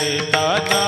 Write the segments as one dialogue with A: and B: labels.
A: देता ज्ञान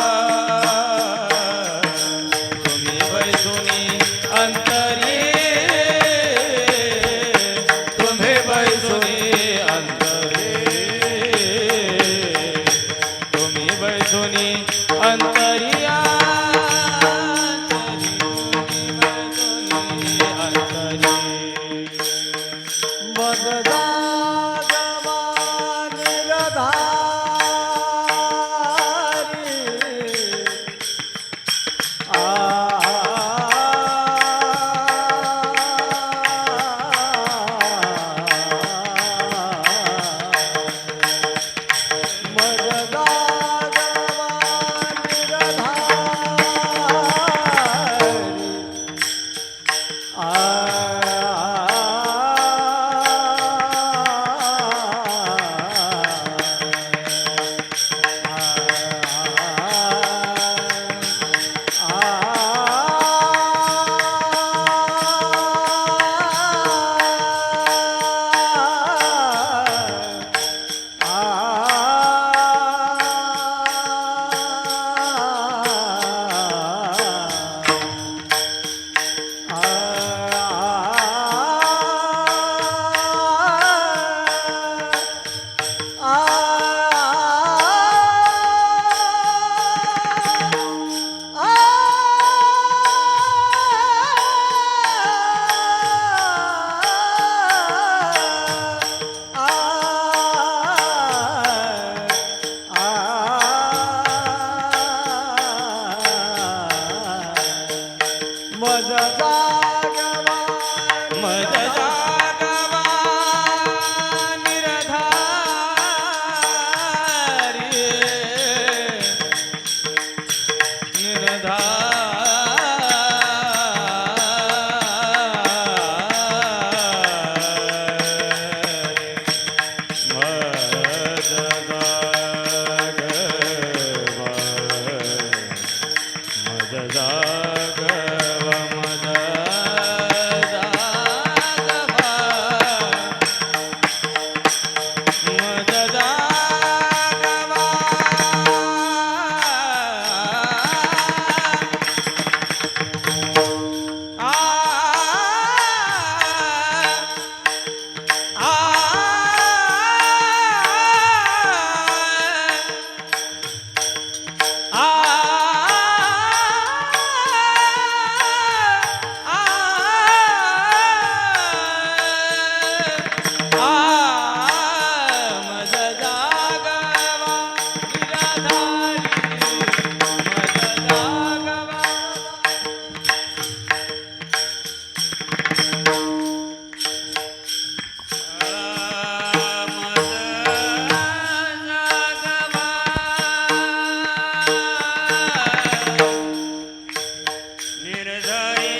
A: Jai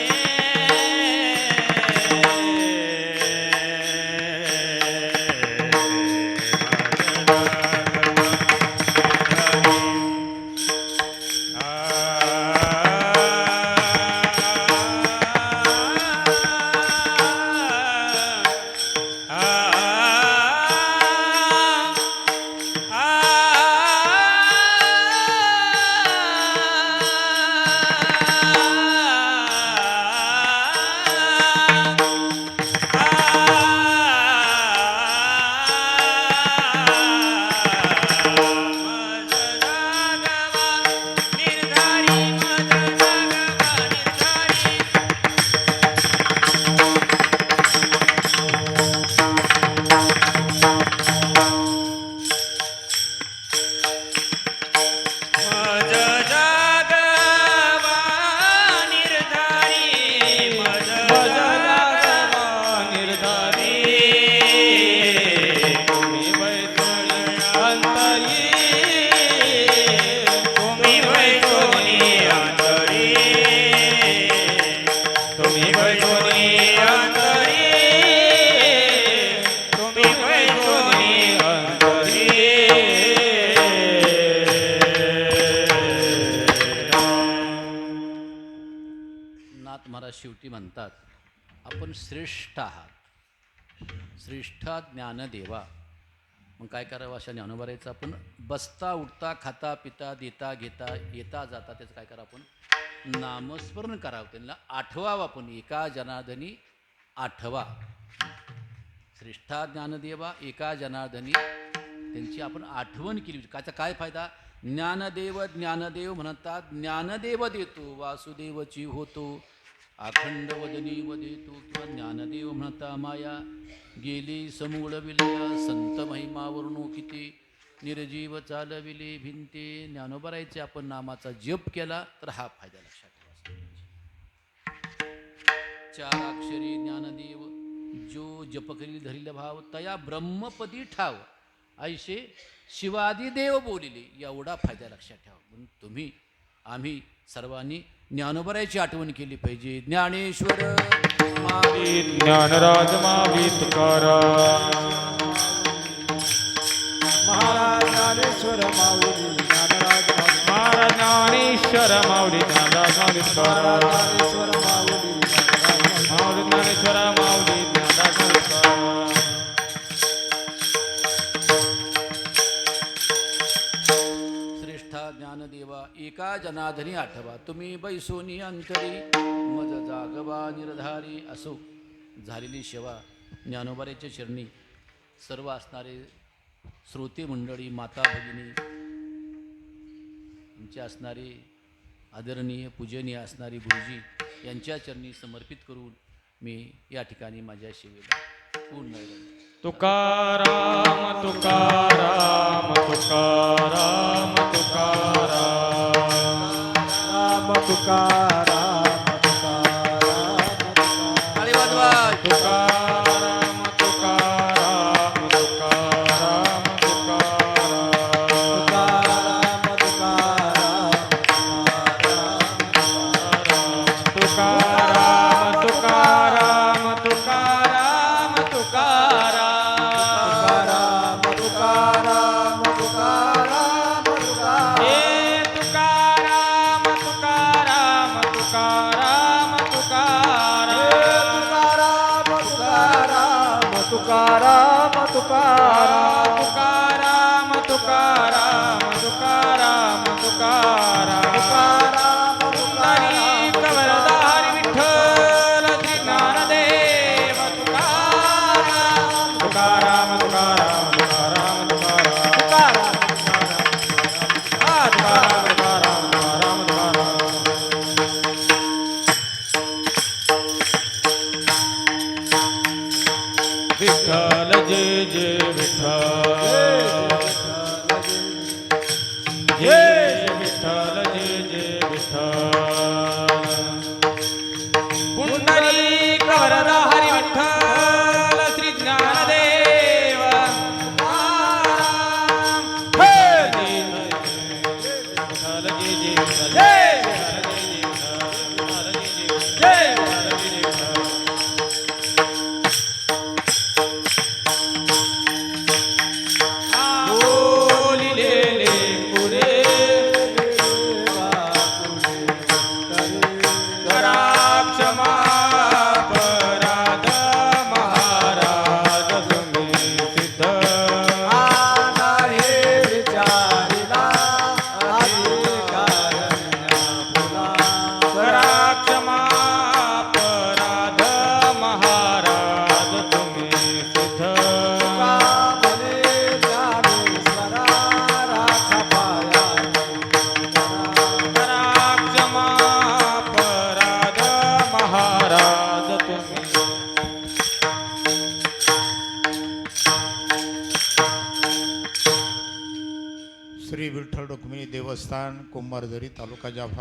B: शेवटी म्हणतात आपण श्रेष्ठ आहात. श्रेष्ठा ज्ञानदेवा. मग काय करावं अशा ज्ञानोबारायचं आपण बसता उठता खाता पिता देता घेता येता जाता त्याचं काय करावं आपण? नामस्मरण करावं. त्यांना आठवावं आपण. एका जनार्दनी आठवा. श्रेष्ठा ज्ञानदेवा एका जनार्दनी त्यांची आपण आठवण केली काचा त्याचा काय फायदा? ज्ञानदेव ज्ञानदेव म्हणतात ज्ञानदेव देतो वासुदेवची होतो. अखंड वदनी वदेतो किंवा ज्ञानदेव म्हणता माया. गेली समूळ विलया संत महिमावरणो किती. निर्जीव चालविले भिंते. ज्ञानोबरायचे आपण नामाचा जप केला तर हा फायदा लक्षात ठेवा. चार अक्षरी ज्ञानदेव जो जप करील धरिल भाव तया ब्रह्मपदी ठाव. ऐशे शिवादी देव बोलिले एवढा फायदा लक्षात ठेवा. म्हणून तुम्ही आम्ही सर्वांनी ज्ञानोबरायची आठवण केली पाहिजे. ज्ञानेश्वर
A: ज्ञानराज मावी तुकाराम.
C: महाराज ज्ञानेश्वर माऊली ज्ञानराज
A: महाराज ज्ञानेश्वर माऊली ज्ञानराज तुकाराम.
C: ज्ञानेश्वर माऊली
B: एका जनाधनी आठवा? तुम्ही बैसोनी अंतरी मज जागवा निर्धारी. असो झालेली शेवा ज्ञानोबाऱ्याच्या चरणी सर्व असणारे श्रोते मंडळी माता भगिनी यांचे असणारे आदरणीय पूजनीय असणारी गुरुजी यांच्या चरणी समर्पित करून मी या ठिकाणी माझ्या शिवेला पूर्ण
A: तुकाराम तुकाराम तुकाराम.
D: নমস্কার का स्थान कुंभारझरी तालुका जाफर